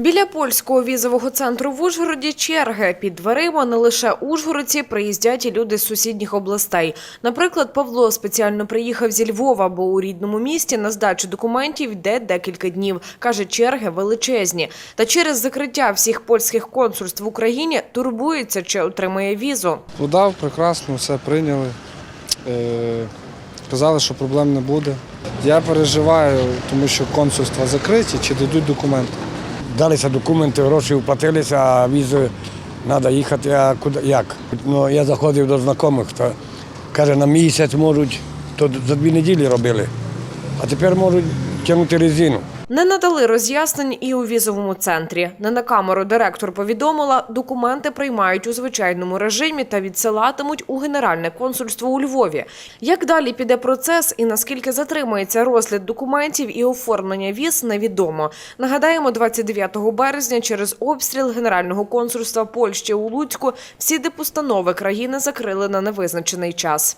Біля польського візового центру в Ужгороді черги під дверима не лише ужгородці, приїздять і люди з сусідніх областей. Наприклад, Павло спеціально приїхав зі Львова, бо у рідному місті на здачу документів йде декілька днів. каже, черги величезні. Та через закриття всіх польських консульств в Україні турбується, чи отримає візу. Подав, прекрасно, все прийняли. Е, Казали, що проблем не буде. Я переживаю, тому що консульства закриті, чи дадуть документи. Далися документи, гроші вплатилися, а візи треба їхати. А куди як? Ну, я заходив до знайомих, то каже, на місяць можуть, то за дві неділі робили, а тепер можуть тягнути резину. Не надали роз'яснень і у візовому центрі. Не на камеру директор повідомила, документи приймають у звичайному режимі та відсилатимуть у Генеральне консульство у Львові. Як далі піде процес і наскільки затримається розгляд документів і оформлення віз, невідомо. Нагадаємо, 29 березня через обстріл Генерального консульства Польщі у Луцьку всі дипустанови країни закрили на невизначений час.